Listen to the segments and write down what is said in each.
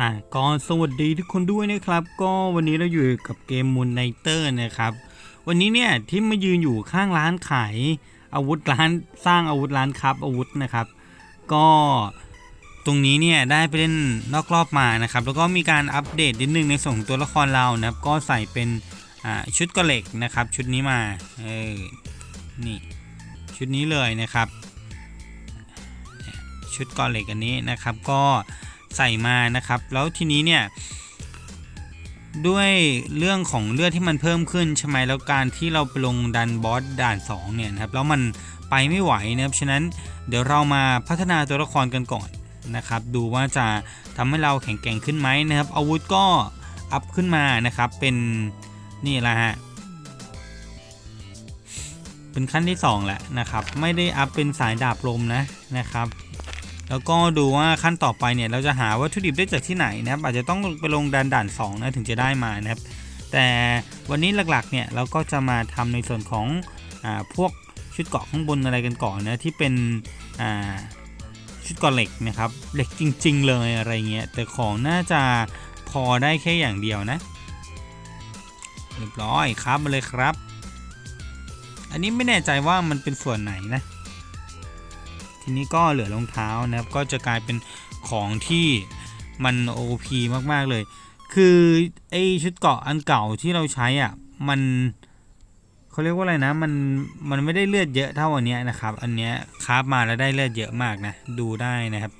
อ่าก็สวัสดีทุกคนด้วยนะครับ ก็วันนี้เราอยู่กับเกมมูนไนเตอร์นะครับ วันนี้เนี่ยที่มายืนอยู่ข้างร้านขายอาวุธร้านสร้างอาวุธร้านครับอาวุธนะครับ ก็ตรงนี้เนี่ยได้ไปเล่นนอกรอบมานะครับ แล้วก็มีการอัปเดตนิดนึงในส่วนของตัวละครเรานะครับ ก็ใส่เป็นชุดกอเหล็กนะครับ ชุดนี้มาเออนี่ชุดนี้เลยนะครับ ชุดกอเหล็กอันนี้นะครับก็ ใส่มานะครับ แล้วทีนี้เนี่ยด้วยเรื่องของเลือดที่มันเพิ่มขึ้นใช่ไหมแล้วการที่เราไปลงดันบอสด่าน2เนี่ยนะครับแล้วมันไปไม่ไหวนะครับฉะนั้นเดี๋ยวเรามาพัฒนาตัวละครกันก่อนนะครับ ดูว่าจะทำให้เราแข็งแกร่งขึ้นไหมนะครับ อาวุธก็อัพขึ้นมานะครับเป็นนี่แหละฮะเป็นขั้นที่2แหละนะครับ ไม่ได้อัพเป็นสายดาบลมนะนะครับ แล้วก็ดูว่าขั้นต่อไปเนี่ยเราจะหาวัตถุดิบได้จากที่ไหนนะครับอาจจะต้องไปลงด่านด่าน2นะถึงจะได้มานะครับ แต่วันนี้หลักๆเนี่ยเราก็จะมาทำในส่วนของอาพวกชุดเกาะข้างบนอะไรกันก่อนนะที่เป็นอ่าชุดเกาะเหล็กนะครับเหล็กจริง ๆ เลยอะไรเงี้ยแต่ของน่าจะพอได้แค่อย่างเดียวนะเรียบร้อยครับมาเลยครับ อันนี้ไม่แน่ใจว่ามันเป็นส่วนไหนนะ ทีนี้ก็เหลือรองเท้านะครับก็จะกลายเป็นของที่มัน OP มากๆเลย คือไอชุดเกาะอันเก่าที่เราใช้อะมันเขาเรียกว่าอะไรนะมันมันไม่ได้เลือดเยอะเท่าอันเนี้ยนะครับ อันเนี้ยคราฟมาแล้วได้เลือดเยอะมากนะดูได้นะครับ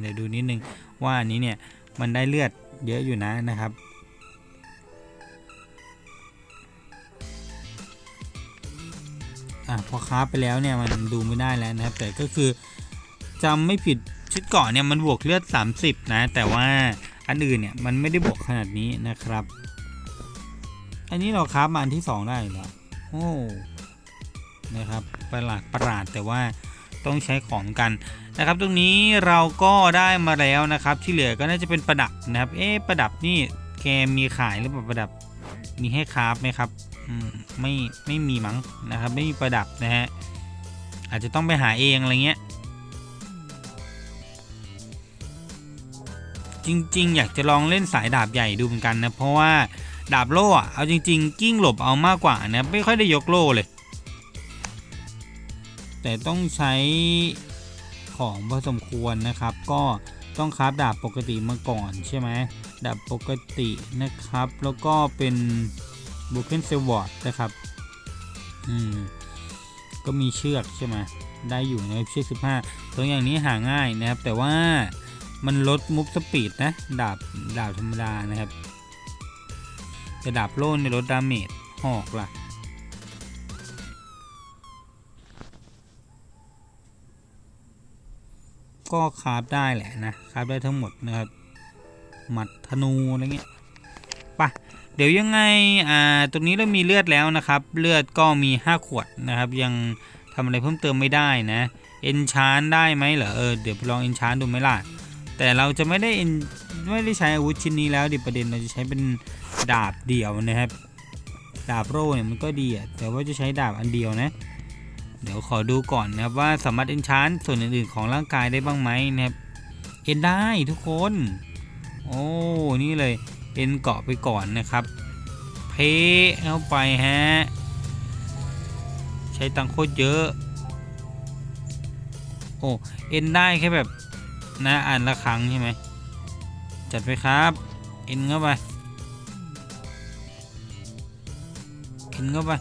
เดี๋ยวดูนิดนึงว่าอันนี้เนี่ยมันได้เลือดเยอะอยู่นะนะครับ อะพอคราฟไปแล้วเนี่ยมันดูไม่ได้แล้วนะครับ แต่ก็คือจำไม่ผิดชุดเกาะเนี่ยมันบวกเลือด 30 นะ แต่ว่าอันอื่นเนี่ยมันไม่ได้บวกขนาดนี้นะครับ อันนี้เราคราฟมาอันที่ 2 ได้เหรอโอ้นะครับประหลาดประหลาดแต่ว่าต้องใช้ของกันนะครับ ตรงนี้เราก็ได้มาแล้วนะครับ ที่เหลือก็น่าจะเป็นประดับนะครับ เอ๊ะประดับนี่แกมีขายหรือเปล่าประดับมีให้คราฟไหมครับ ไม่ไม่มีมั้งนะครับ ไม่มีประดับนะฮะอาจจะต้องไปหาเองอะไรเงี้ยจริง ๆ อยากจะลองเล่นสายดาบใหญ่ดูเหมือนกันนะเพราะว่าดาบโล่อะเอาจริง ๆ กิ้งหลบเอามากกว่านะไม่ค่อยได้ยกโล่เลย แต่ต้องใช้ของพอสมควรนะครับ ก็ต้องคราฟดาบปกติมาก่อนใช่ไหมดาบปกตินะครับ แล้วก็เป็น b ูเ e นเซลวอร์ดนะครับ อืม ก็มีเชือกใช่ไหมได้อยู่นะครับเชือก 15 ตัวอย่างนี้หาง่ายนะครับ แต่ว่ามันลดมุฟสปีดนะ ดาบ ดาบธรรมดานะครับแต่ดาบโล่ในลดดาเมจหอกล่ะก็คาฟได้แหละนะคาฟได้ทั้งหมดนะครับ หมัดธนูอะไรเงี้ยไปะ เดี๋ยวยังไงอ่าตรงนี้เรามีเลือดแล้วนะครับ เลือดก็มี 5 ขวดนะครับ ยังทำอะไรเพิ่มเติมไม่ได้นะเอนชานได้ไหมเหรอเออเดี๋ยวลองเอนชานดูไหมล่ะแต่เราจะไม่ได้ en ไม่ได้ใช้อาวุธชิ้นนี้แล้วดิประเด็นเราจะใช้เป็นดาบเดียวนะครับดาบโร่เนี่ยมันก็ดีอะแต่ว่าจะใช้ดาบอันเดียวนะ เดี๋ยวขอดูก่อนนะครับว่าสามารถเอนชานส่วนอื่นๆของร่างกายได้บ้างไหมนะครับเอนได้ทุกคน โอ้นี่เลย เอ็นเกาะไปก่อนนะครับ เพเข้าไปฮะ ใช้ตังค์โคตรเยอะ โอ้เอ็นได้แค่แบบนะอ่านละครั้งใช่ไหม จัดไปครับ เอ็นเข้าไป เอ็นเข้าไป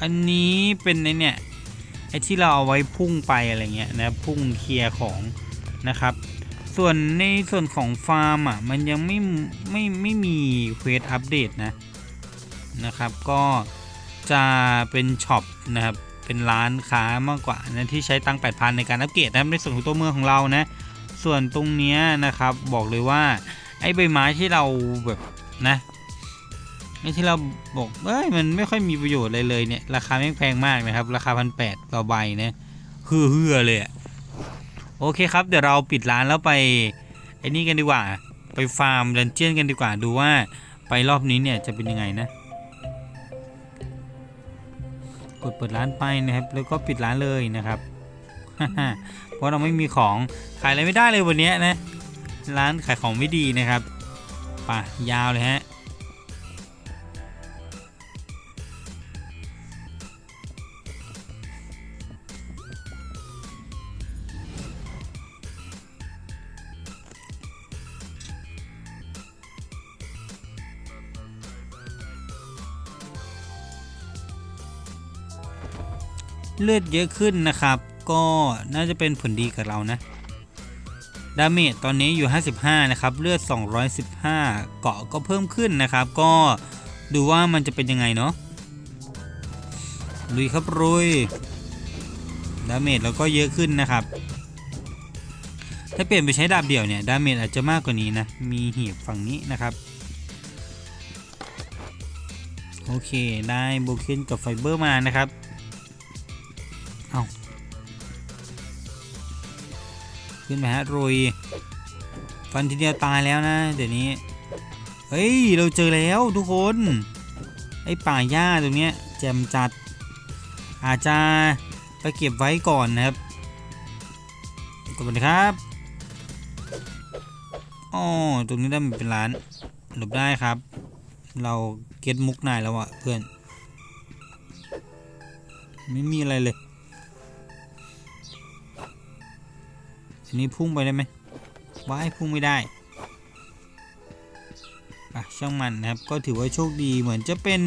อันนี้เป็นในเนี่ย ไอ้ที่เราเอาไว้พุ่งไปอะไรเงี้ยนะพุ่งเคลียร์ของนะครับ ส่วนในส่วนของฟาร์มอะมันยังไม่ไม่ไม่มีเควสอัปเดตนะนะครับ ก็จะเป็นช็อปนะครับเป็นร้านค้ามากกว่านะที่ใช้ตังค์8,000 ในการอัปเกรดนะในส่วนของตัวเมืองของเรานะ ส่วนตรงเนี้ยนะครับบอกเลยว่าไอ้ใบไม้ที่เราแบบนะ ที่เราบอกเอ้ยมันไม่ค่อยมีประโยชน์เลยเลยเนี่ยราคาแม่งแพงมากนะครับ ราคาพันแปดต่อใบนะฮือเฮือเลยอะโอเคครับ เดี๋ยวเราปิดร้านแล้วไปไอ้นี่กันดีกว่า ไปฟาร์มดันเจียนกันดีกว่าดูว่าไปรอบนี้เนี่ยจะเป็นยังไงนะ กดเปิดร้านไปนะครับ แล้วก็ปิดร้านเลยนะครับเพราะเราไม่มีของขายอะไรไม่ได้เลยวันนี้นะ ร้านขายของไม่ดีนะครับป่ะยาวเลยฮะ เลือดเยอะขึ้นนะครับ ก็น่าจะเป็นผลดีกับเรานะ ดาเมจตอนนี้อยู่ 55 นะครับ เลือด 215 เกาะก็เพิ่มขึ้นนะครับ ก็ดูว่ามันจะเป็นยังไงเนาะลุยครับลุยดาเมจเราก็เยอะขึ้นนะครับ ถ้าเปลี่ยนไปใช้ดาบเดี่ยวเนี่ย ดาเมจอาจจะมากกว่านี้นะ มีหีบฝั่งนี้นะครับ โอเค ได้โบเคนกับไฟเบอร์มานะครับ ขึ้นไปฮะรุยฟันทีเดียวตายแล้วนะ เดี๋ยวนี้เฮ้ยเราเจอแล้วทุกคนไอ้ป่าหญ้าตรงเนี้ยแจมจัด อาจจะไปเก็บไว้ก่อนนะครับขอบคุณครับอ๋อตรงนี้ได้เป็นร้านหลบได้ครับ เราเก็ตมุกนายแล้วอะเพื่อน ไม่มีอะไรเลย ทีนี้พุ่งไปได้ไหมว้ายพุ่งไม่ได้อะช่างมันนะครับ ก็ถือว่าโชคดีเหมือนจะเป็น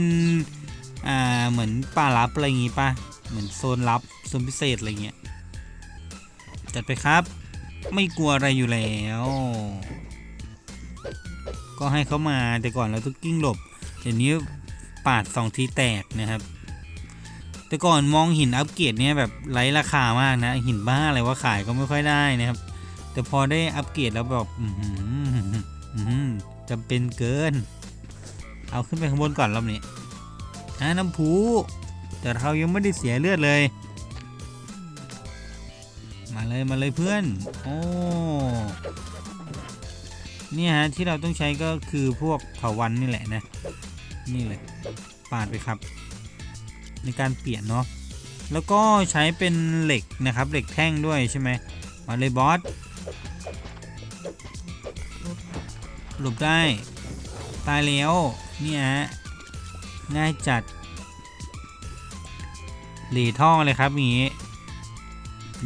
อ่า เหมือนป่าลับอะไรอย่างงี้ป่ะ เหมือนโซนลับโซนพิเศษอะไรเงี้ย จัดไปครับ ไม่กลัวอะไรอยู่แล้ว ก็ให้เขามาแต่ก่อนเราต้องกิ้งหลบเดี๋ยวนี้ปาดสองทีแตกนะครับ แต่ก่อนมองหินอัปเกรดเนี่ยแบบไร้ราคามากนะ หินบ้าอะไรว่าขายก็ไม่ค่อยได้นะครับ แต่พอได้อัปเกรดแล้วแบบอื้อหืออื้อหือจำเป็นเกิน เอาขึ้นไปข้างบนก่อนรอบนี้อ่าน้ำพุแต่เรายังไม่ได้เสียเลือดเลย มาเลยมาเลยเพื่อน โอ้เนี่ยฮะที่เราต้องใช้ก็คือพวกเถาวันนี่แหละนะ นี่เลยปาดไปครับ ในการเปลี่ยนเนาะแล้วก็ใช้เป็นเหล็กนะครับเหล็กแท่งด้วยใช่ไหมมาเลยบอสหลบได้ ตายแล้วเนี่ยฮะง่ายจัดหลีท่องเลยครับอย่างนี้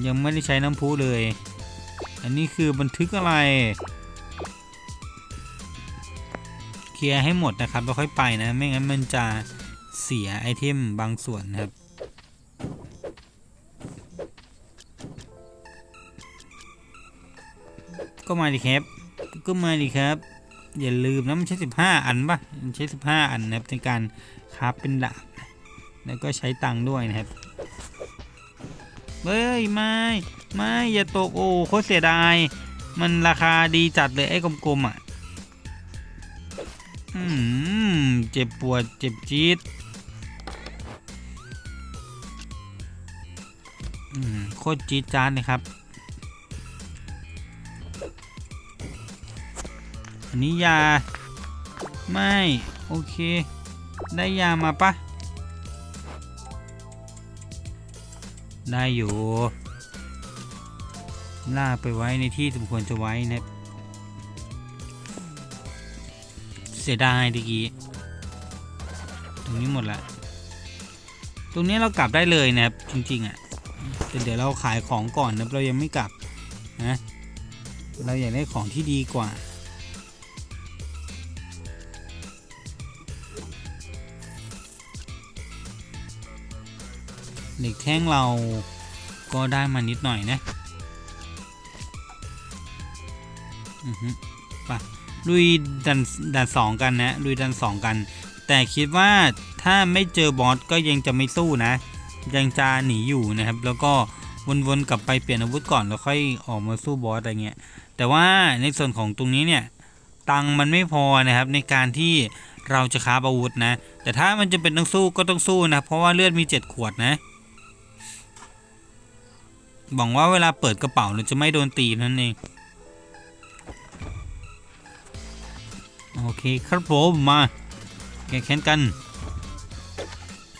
ยังไม่ได้ใช้น้ำพุเลย อันนี้คือบันทึกอะไรเคลียร์ให้หมดนะครับแล้วค่อยไปนะ ไม่งั้นมันจะ เสียไอเทมบางส่วนนะครับ ก็มาดิครับ ก็มาดิครับ อย่าลืมนะมันใช้ 15 อันปะมันใช้ 15 อันนะครับในการคราฟเป็นดาบนะแล้วก็ใช้ตังค์ด้วยนะครับเฮ้ยไม่ไม่อย่าตกโอ้โคตรเสียดาย มันราคาดีจัดเลยไอ้กลมๆอะ อืม เจ็บปวดเจ็บจี๊ด คตรจี๊ดจ้าดเลยครับ อันนี้ยา ไม่ โอเค ได้ยามาปะได้อยู่ลากไปไว้ในที่สมควรจะไว้นะเสียดายดีกี้ตรงนี้หมดละ ตรงนี้เรากลับได้เลยนะครับจริงๆอะ่ะ เดี๋ยวเราขายของก่อนนะเรายังไม่กลับนะเราอยากได้ของที่ดีกว่า เหล็กแท่งเราก็ได้มานิดหน่อยนะอือฮึไปะลุยดันดันสองกันนะลุยดันสองกัน แต่คิดว่าถ้าไม่เจอบอสก็ยังจะไม่สู้นะ ยังจะหนีอยู่นะครับ แล้วก็วนๆกลับไปเปลี่ยนอาวุธก่อนแล้วค่อยออกมาสู้บอสอะไรเงี้ยแต่ว่าในส่วนของตรงนี้เนี่ยตังมันไม่พอนะครับในการที่เราจะค้าอาวุธนะ แต่ถ้ามันจะเป็นต้องสู้ก็ต้องสู้นะเพราะว่าเลือดมี 7 ขวดนะหวังว่าเวลาเปิดกระเป๋าเราจะไม่โดนตีนั่นเองโอเคครับผมมาแก้แค้นกัน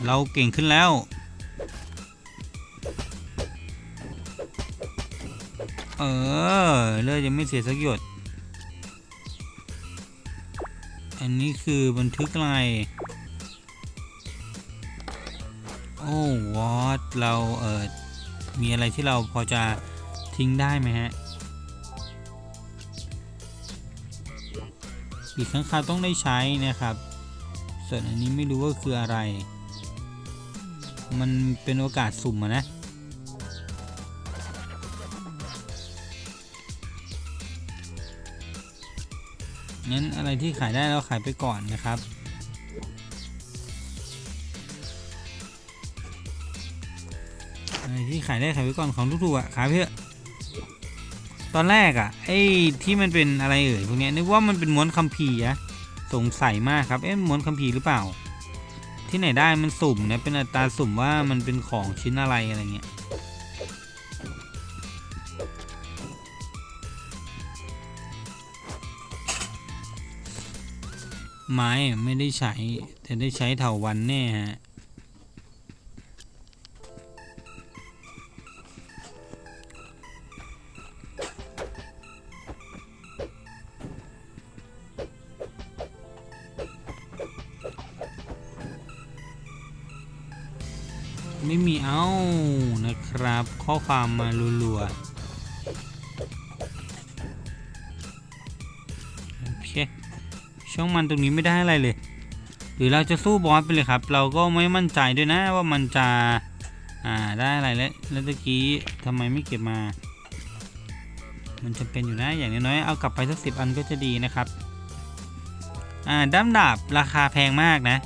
เราเก่งขึ้นแล้ว เออ เลือดยังไม่เสียสักหยด อันนี้คือบันทึกอะไร โอ้วอตเราเออมีอะไรที่เราพอจะทิ้งได้ไหมฮะ ปีกข้างคาต้องได้ใช้นะครับ ส่วนอันนี้ไม่รู้ว่าคืออะไร มันเป็นโอกาสสุ่มอะนะ งั้นอะไรที่ขายได้เราขายไปก่อนนะครับ อะไรที่ขายได้ขายไปก่อนของถูกๆอะขายไปเถอตอนแรกอะไอ้ที่มันเป็นอะไรเอ่ยพวกเนี้ยนึกว่ามันเป็นม้วนคัมภีร์อะสงสัยมากครับเอ๊ะม้วนคัมภีร์หรือเปล่า ที่ไหนได้มันสุ่มนะเป็นอัตราสุ่มว่ามันเป็นของชิ้นอะไรอะไรเงี้ย ไม้ไม่ได้ใช้ แต่ได้ใช้เถาวันแน่ฮะไม่มีเอ้านะครับ ข้อความมารัวๆ ช่องมันตรงนี้ไม่ได้อะไรเลย หรือเราจะสู้บอสไปเลยครับ เราก็ไม่มั่นใจด้วยนะว่ามันจะอ่าได้อะไรแล้วแล้วตะกี้ทำไมไม่เก็บมา มันจะเป็นอยู่นะอย่างน้อยๆเอากลับไปสักสิบอันก็จะดีนะครับอ่าด้ามดาบราคาแพงมากนะ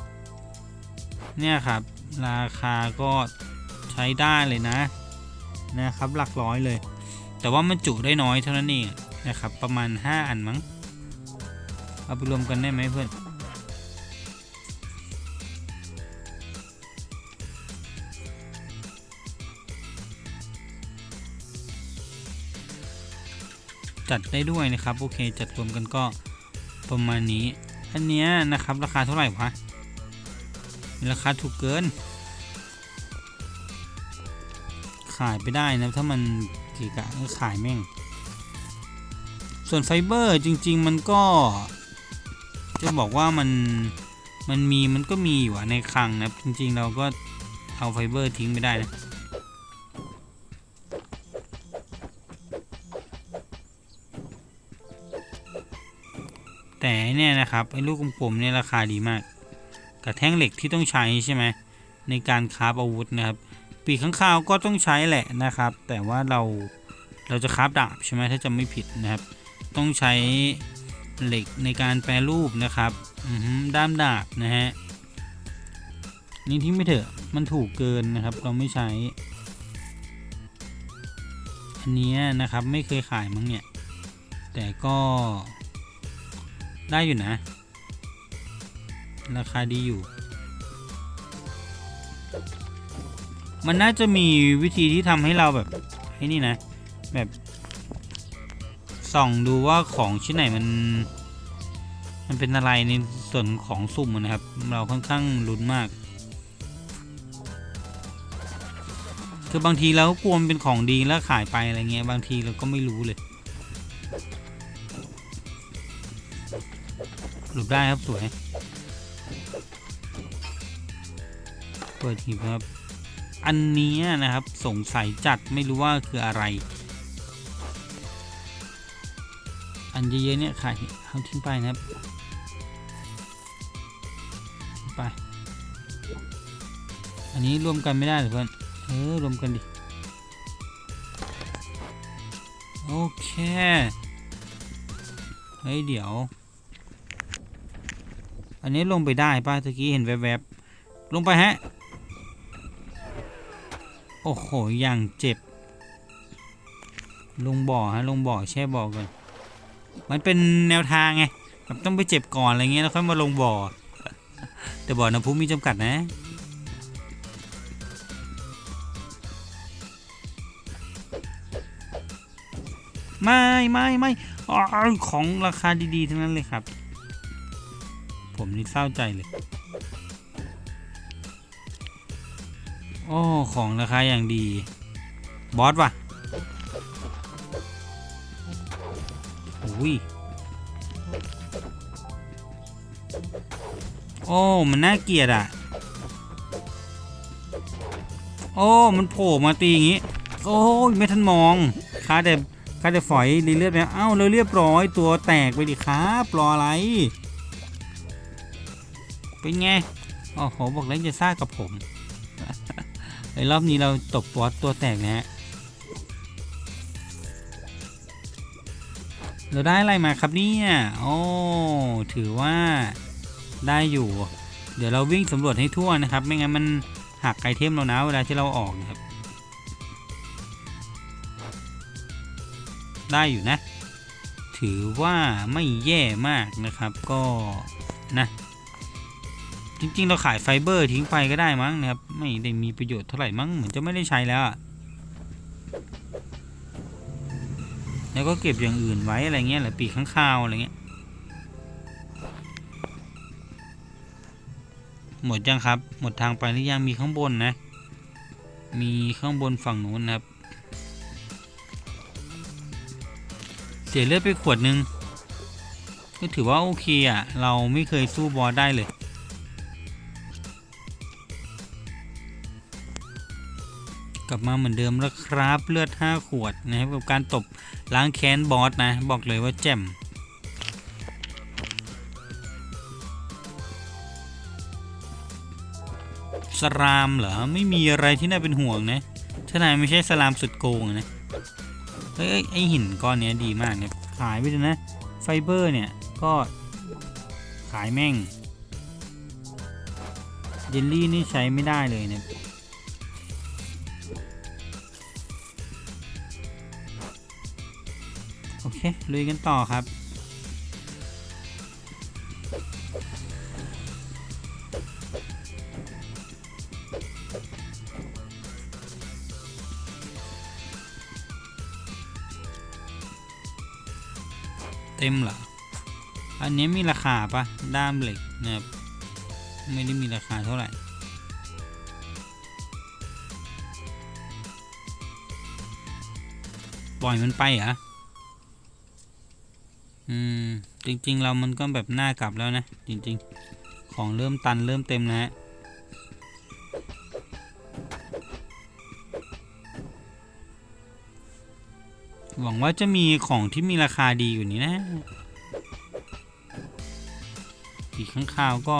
เนี่ยครับ ราคาก็ใช้ได้เลยนะนะครับหลักร้อยเลย แต่ว่ามันจุได้น้อยเท่านั้นเองนะครับประมาณ 5 อันมั้ง เอาไปรวมกันได้ไหมเพื่อนจัดได้ด้วยนะครับโอเคจัดรวมกันก็ประมาณนี้ อันเนี้ยนะครับราคาเท่าไหร่วะราคาถูกเกิน ขายไปได้นะถ้ามันกี่กะก็ขายแม่ง ส่วนไฟเบอร์จริง ๆ มันก็ จะบอกว่ามันมันมีมันก็มีอยู่ในคลังนะจริงๆเราก็เอาไฟเบอร์ทิ้งไม่ได้นะแต่เนี่ยนะครับไอ้ลูกกลมๆเนี่ยราคาดีมาก กับแท่งเหล็กที่ต้องใช้ใช่ไหมในการคราฟอาวุธนะครับ ปีกข้างคาวก็ต้องใช้แหละนะครับ แต่ว่าเราเราจะคราฟดาบใช่ไหมถ้าจะไม่ผิดนะครับ ต้องใช้ เหล็กในการแปรรูปนะครับด้ามดาบนะฮะนี่ที่ไม่เถอะมันถูกเกินนะครับ เราไม่ใช้ อันนี้นะครับไม่เคยขายมั้งเนี่ย แต่ก็ได้อยู่นะ ราคาดีอยู่ มันน่าจะมีวิธีที่ทำให้เราแบบให้นี่นะ แบบ ส่องดูว่าของชิ้นไหนมัน มันเป็นอะไรในส่วนของสุ่มนะครับ เราค่อนข้างลุ้นมาก คือบางทีเราก็กลัวมันเป็นของดีแล้วขายไปอะไรเงี้ยบางทีเราก็ไม่รู้เลยหลบได้ครับสวยเปิดหีบครับ อันนี้นะครับสงสัยจัดไม่รู้ว่าคืออะไร อันเยอะๆเนี่ยขายเอาทิ้งไปนะครับ ไป อันนี้รวมกันไม่ได้หรือเพื่อนเออรวมกันดิ โอเคเฮ้ยเดี๋ยว อันนี้ลงไปได้ป่ะตะกี้เห็นแวบๆลงไปฮะ โอ้โหอย่างเจ็บ ลงบ่อฮะ ลงบ่อแช่บ่อก่อน มันเป็นแนวทางไงแบบต้องไปเจ็บก่อนอะไรเงี้ยแล้วค่อยมาลงบ่อ แต่บ่อน้ำพุมีจำกัดนะไม่ไม่ไม่อของราคาดีๆทั้งนั้นเลยครับ ผมนี่เศร้าใจเลยโอ้ของราคาอย่างดี บอสว่ะ โอ้ มันน่าเกลียดอะ โอ้ มันโผล่มาตีอย่างงี้ โอ้ยไม่ทันมองคาแต่คาแต่ฝอยรีเลือดไปเอ้าเลยเรียบร้อยตัวแตกไปดิครับรออะไร เป็นไง โอ้โห บอกแล้วจะซ่ากับผมไอ้รอบนี้เราตบบอสตัวแตกนะฮะ เราได้อะไรมาครับเนี่ย โอ้ ถือว่าได้อยู่ เดี๋ยวเราวิ่งสำรวจให้ทั่วนะครับ ไม่งั้นมันหักไอเทมเรานะเวลาที่เราออกนะครับ ได้อยู่นะ ถือว่าไม่แย่มากนะครับ ก็นะ จริงๆ เราขายไฟเบอร์ทิ้งไปก็ได้มั้งนะครับ ไม่ได้มีประโยชน์เท่าไหร่มั้ง เหมือนจะไม่ได้ใช้แล้วอะ แล้วก็เก็บอย่างอื่นไว้อะไรเงี้ยแหละปีกข้างคาวอะไรเงี้ยหมดยังครับ หมดทางไปหรือยังมีข้างบนนะ มีข้างบนฝั่งนู้นนะครับ เสียเลือดไปขวดนึงก็ถือว่าโอเคอะ เราไม่เคยสู้บอสได้เลย กลับมาเหมือนเดิมแล้วครับเลือด 5 ขวดนะครับกับการตบล้างแค้นบอสนะบอกเลยว่าแจ่มสลามเหรอไม่มีอะไรที่น่าเป็นห่วงนะถ้านายไม่ใช่สลามสุดโกงนะเฮ้ยไอหินก้อนเนี้ยดีมากเนี่ยขายไปเลยนะไฟเบอร์เนี่ยก็ขายแม่งเยลลี่นี่ใช้ไม่ได้เลยเนี่ย อเค ลุยกันต่อครับ เต็มเหรอ อันนี้มีราคาปะด้ามเหล็กนะครับ ไม่ได้มีราคาเท่าไหร่ปล่อยมันไปเหรอม จริงๆ เรามันก็แบบหน้ากลับแล้วนะ จริงๆ ของเริ่มตันเริ่มเต็มแล้วฮะหวังว่าจะมีของที่มีราคาดีอยู่นี้นะปีกข้างคาวก็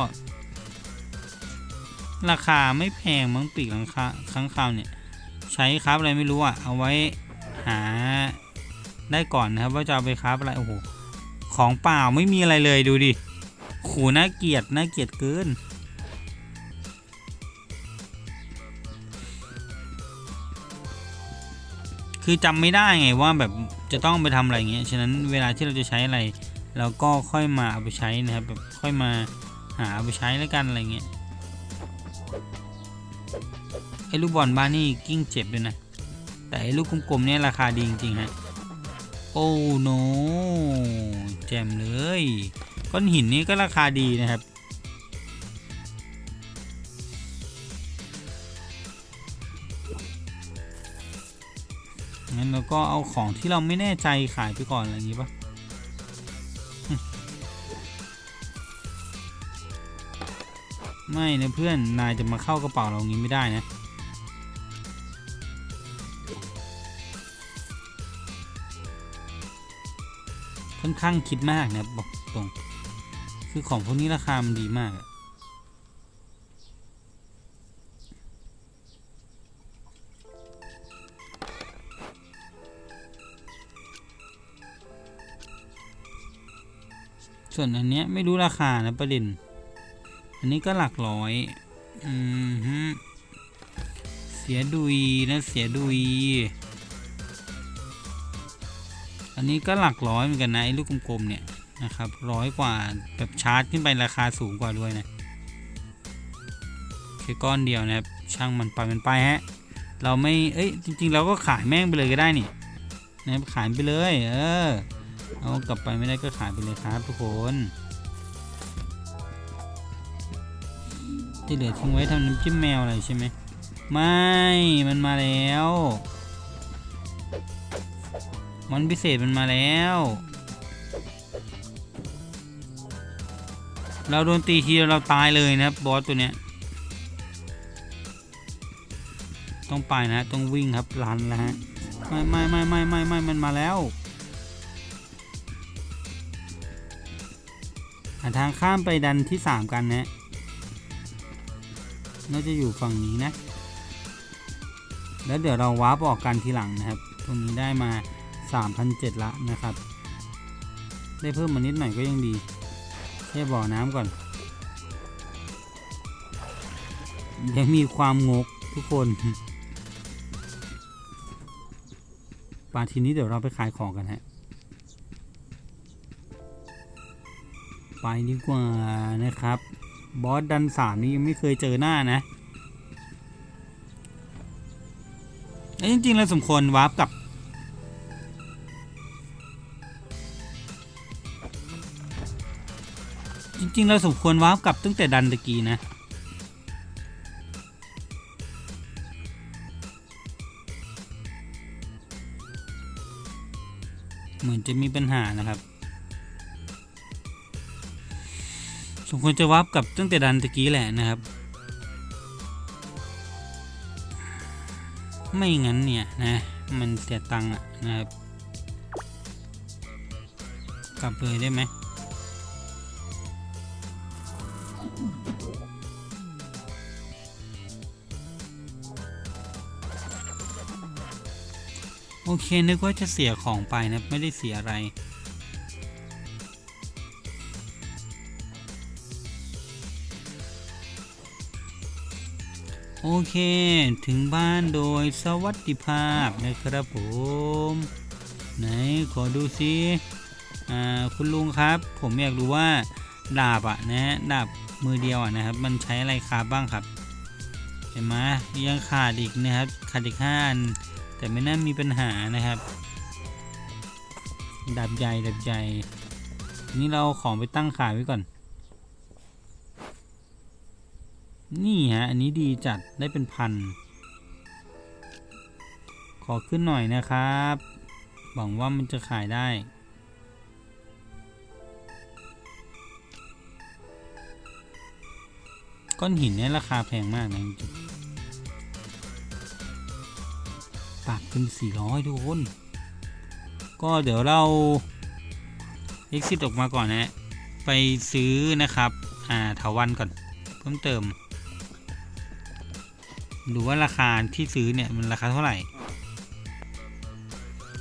ราคาไม่แพงมั้งปีกข้างคาข้างคาวเนี่ย ใช้ครับอะไรไม่รู้อะ เอาไว้หาได้ก่อนนะครับ ว่าจะเอาไปครับอะไรโอ้โห ของเปล่าไม่มีอะไรเลยดูดิขูน่าเกลียดน่าเกลียดเกิน คือจำไม่ได้ไงว่าแบบจะต้องไปทำอะไรเงี้ย ฉะนั้นเวลาที่เราจะใช้อะไรเราก็ค่อยมาเอาไปใช้นะครับแบบค่อยมาหาเอาไปใช้แล้วกันอะไรเงี้ยไอ้ลูกบอลบ้านนี่กิ้งเจ็บด้วยนะ แต่ไอ้ลูกกลมๆเนี่ยราคาดีจริงๆฮะ อ้โนแจ่มเลย ก้อนหินนี่ก็ราคาดีนะครับ งั้นเราก็เอาของที่เราไม่แน่ใจขายไปก่อน อะไรอย่างงี้ปะไม่นะเพื่อน นายจะมาเข้ากระเป๋าเรางี้ไม่ได้นะ ค่อนข้างคิดมากนะบอกตรง คือของพวกนี้ราคามันดีมากส่วนอันเนี้ยไม่รู้ราคานะประเด็น อันนี้ก็หลักร้อย อืมฮึเสียดุยนะเสียดุย อันนี้ก็หลักร้อยเหมือนกันนะไอ้ลูกกลมๆเนี่ยนะครับร้อยกว่าแบบชาร์จขึ้นไปราคาสูงกว่าด้วยนะแค่ก้อนเดียวนะครับช่างมันไปมันไปฮะเราไม่เอ้ยจริง ๆ เราก็ขายแม่งไปเลยก็ได้นี่นะครับขายไปเลยเออเอากลับไปไม่ได้ก็ขายไปเลยครับทุกคนที่เหลือทิ้งไว้ทำน้ำจิ้มแมวอะไรใช่ไหมไม่มันมาแล้ว มอนพิเศษมันมาแล้ว เราโดนตีทีเราตายเลยนะครับบอสตัวเนี้ย ต้องไปนะต้องวิ่งครับรันนะฮะ ไม่ไม่ไม่ไม่ไม่ไม่มันมาแล้วหาทางข้ามไปดันที่ 3 กันนะน่าจะอยู่ฝั่งนี้นะ แล้วเดี๋ยวเราวาร์ปออกกันทีหลังนะครับ ตรงนี้ได้มา 3,007ละนะครับ ได้เพิ่มมานิดหน่อยก็ยังดีแค่บ่อน้ำก่อน ยังมีความงกทุกคนปาทีนี้เดี๋ยวเราไปขายของกันฮะ ไปดีกว่านะครับ บอสดันสามนี่ยังไม่เคยเจอหน้านะจริงๆเราสมควรวาร์ปกับ จริงเราสมควรวาร์ปกลับตั้งแต่ดันตะกี้นะ เหมือนจะมีปัญหานะครับ สมควรจะวาร์ปกลับตั้งแต่ดันตะกี้แหละนะครับ ไม่งั้นเนี่ยนะ มันเสียตังค์อะนะครับ กลับเลยได้ไหม โอเค นึกว่าจะเสียของไปนะ ไม่ได้เสียอะไร โอเค ถึงบ้านโดยสวัสดิภาพนะครับผม ไหน ขอดูซิ อ่า คุณลุงครับ ผมอยากรู้ว่า ดาบอะนะ ดาบมือเดียวอะนะครับ มันใช้อะไรคาบบ้างครับ เห็นไหมยังขาดอีกนะครับ ขาดอีกห้าอัน แต่ไม่น่ามีปัญหานะครับดาบใหญ่ดาบใหญ่ทีนี้เราเอาของไปตั้งขายไว้ก่อน นี่ฮะ อันนี้ดีจัดได้เป็นพัน ขอขึ้นหน่อยนะครับหวังว่ามันจะขายได้ ก้อนหินเนี่ยราคาแพงมากนะจ เป็น 400 ทุกคน ก็เดี๋ยวเรา exit ออกมาก่อนนะ ไปซื้อนะครับ อ่าถาวันก่อน เพิ่มเติม ดูว่าราคาที่ซื้อเนี่ย มันราคาเท่าไหร่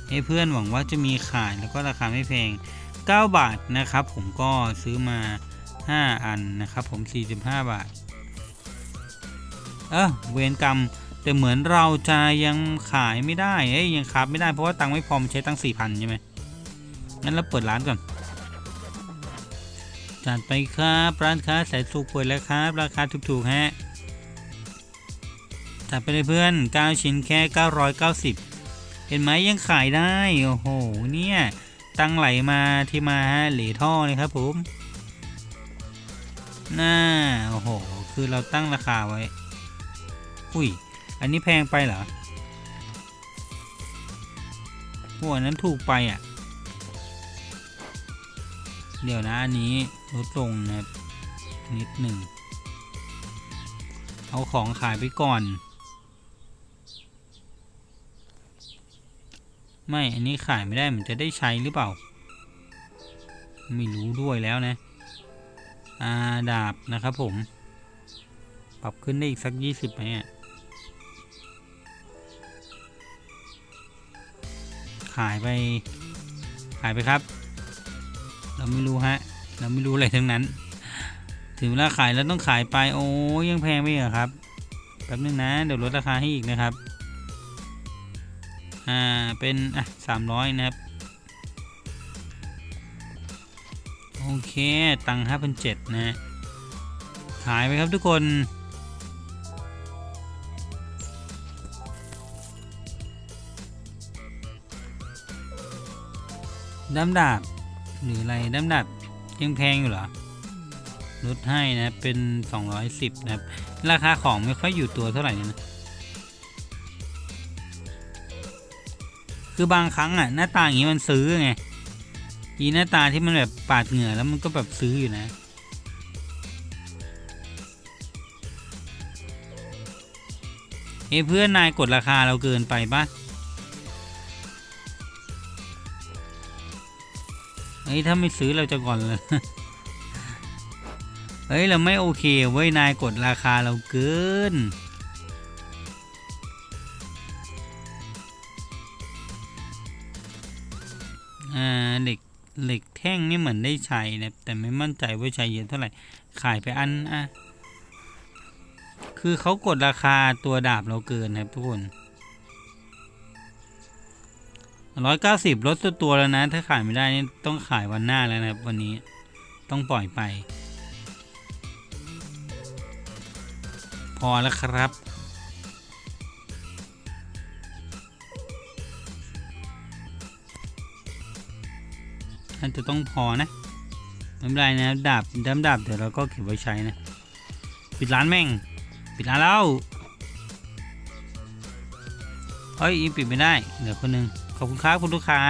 ให้เพื่อนหวังว่าจะมีขายแล้วก็ราคาไม่แพง 9 บาทนะครับ ผมก็ซื้อมา 5 อันนะครับ ผม 45 บาท เออเวรกรรม แต่เหมือนเราจะยังขายไม่ได้เอ้ยยังคับไม่ได้เพราะว่าตังค์ไม่พอมใช้ตังค์4,000ใช่ไหมงั้นเราเปิดร้านก่อนจัดไปครับร้านค้าสายสุขเปิดแล้วครับ ราคาถูกๆฮะจัดไปเลยเพื่อน9ชิ้นแค่ 990 เห็นไหมยังขายได้ โอ้โห เนี่ย ตังไหลมาที่มาฮะเหลท่อเลยครับผม น่า โอ้โห คือเราตั้งราคาไว้ อุ้ย อันนี้แพงไปเหรอหัวนั้นถูกไปอะ เดี๋ยวนะอันนี้ลดลงนะนิดหนึ่ง เอาของขายไปก่อน ไม่ อันนี้ขายไม่ได้มันจะได้ใช้หรือเปล่า ไม่รู้ด้วยแล้วนะ อาดาบนะครับผม ปรับขึ้นได้อีกสักยี่สิบไหมอะ ขายไปขายไปครับ เราไม่รู้ฮะ เราไม่รู้อะไรทั้งนั้น ถึงเวลาขายแล้วต้องขายไปโอ้ยังแพงไปเหรอครับแป๊บนึงนะเดี๋ยวลดราคาให้อีกนะครับ อ่า เป็น อะสามร้อยนะครับ โอเค ตังค์ห้าพันเจ็ดนะ ขายไปครับทุกคน ด้ามดาบหรืออะไรด้ามดาบยังแพงอยู่เหรอลดให้นะเป็น 210 นะครับ ราคาของไม่ค่อยอยู่ตัวเท่าไหร่นะ คือบางครั้งอะหน้าตาอย่างนี้มันซื้อไงอีหน้าตาที่มันแบบปาดเหงื่อแล้วมันก็แบบซื้ออยู่นะ เอ้เพื่อนนายกดราคาเราเกินไปป่ะ ฮ้ยถ้าไม่ซื้อเราจะก่อนเลยเฮ้ยเราไม่โอเคเว้ยนายกดราคาเราเกิน อ่าเหล็กเหล็กแท่งนี่เหมือนได้ใช้นะแต่ไม่มั่นใจว่าใช้เยอะเท่าไหร่ ขายไปอันอะคือเขากดราคาตัวดาบเราเกินนะครับทุกคน ร้อยเก้าสิบลดตัวตัวแล้วนะ ถ้าขายไม่ได้นี่ต้องขายวันหน้าแล้วนะวันนี้ต้องปล่อยไป พอแล้วครับน่าจะต้องพอนะไม่เป็นไรนะดาบดำดาบเดี๋ยวเราก็เก็บไว้ใช้นะ ปิดร้านแม่ง ปิดร้านแล้วเฮ้ยปิดไม่ได้ เดี๋ยวคนหนึ่ง ขอบคุณครับคุณลูกค้า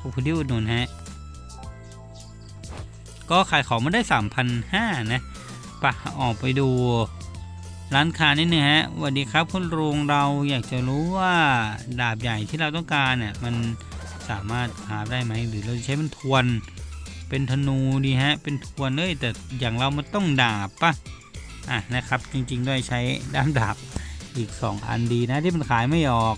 ขอบคุณที่อุดหนุนฮะ ก็ขายของมาได้สามพันห้านะปะออกไปดู ร้านค้านิดนึงฮะสวัสดีครับคุณลุงเราอยากจะรู้ว่าดาบใหญ่ที่เราต้องการเนี่ยมันสามารถหาได้ไหมหรือเราจะใช้เป็นทวนเป็นธนูดีฮะ เป็นทวนเอ้ยแต่อย่างเรามันต้องดาบปะอะนะครับจริงๆด้วยใช้ด้ามดาบอีก 2 อันดีนะที่มันขายไม่ออก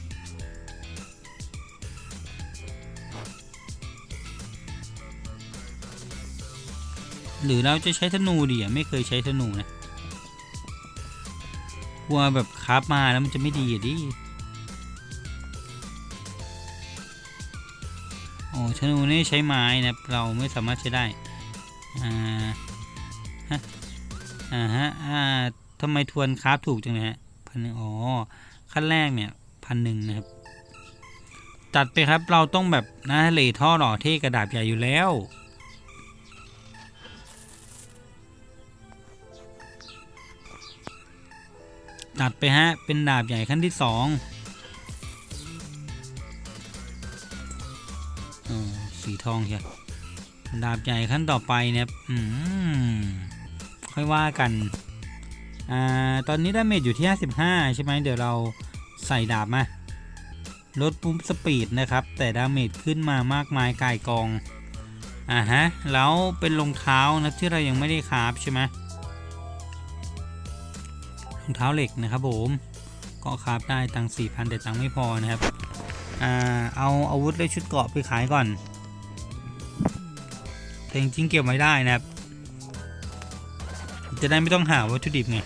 หรือเราจะใช้ธนูดีอะไม่เคยใช้ธนูนะกลัวแบบคราฟมาแล้วมันจะไม่ดีอะดิโอ้ธนูนี่ใช้ไม้นะเราไม่สามารถใช้ได้อ่าฮะอ่าฮะอ่าทำไมทวนคราฟถูกจังเลยฮะพันหนึ่งอ๋อขั้นแรกเนี่ยพันหนึ่งนะครับจัดไปครับเราต้องแบบนะเหลท่อหล่อเท่กระดาบใหญ่อยู่แล้ว ตัดไปฮะ เป็นดาบใหญ่ขั้นที่สองอสีทองเชียดาบใหญ่ขั้นต่อไปเนี่ยอืมค่อยว่ากัน อ่า ตอนนี้ดาเมจอยู่ที่ 55 ใช่ไหมเดี๋ยวเราใส่ดาบมา ลดปุ่มสปีดนะครับ แต่ดาเมจขึ้นมามากมายกายกอง อ่าฮะ แล้วเป็นรองเท้านะที่เรายังไม่ได้คราฟใช่ไหม รองเท้าเหล็กนะครับผมก็คราฟได้ตังค์4,000 แต่ตังค์ไม่พอนะครับอ่าเอาอาวุธและชุดเกราะไปขายก่อนแต่จริงๆเก็บไว้ได้นะครับ จะได้ไม่ต้องหาวัตถุดิบไง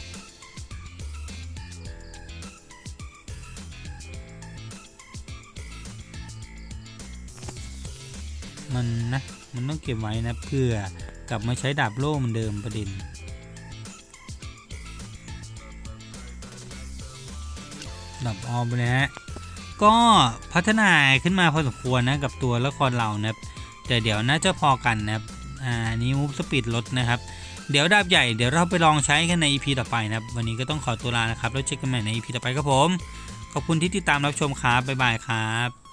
มันนะ มันต้องเก็บไว้นะเพื่อกลับมาใช้ดาบโล่เหมือนเดิมประเด็น ดับออมไปเลยฮะก็พัฒนาขึ้นมาพอสมควรนะกับตัวละครเรานะครับแต่เดี๋ยวน่าจะพอกันนะครับอ่านี้มูฟสปีดลดนะครับเดี๋ยวดาบใหญ่เดี๋ยวเราไปลองใช้กันใน EP ต่อไปนะครับวันนี้ก็ต้องขอตัวลานะครับแล้วเจอกันใหม่ใน EP ต่อไปครับผมขอบคุณที่ติดตามรับชมครับบ๊ายบายครับ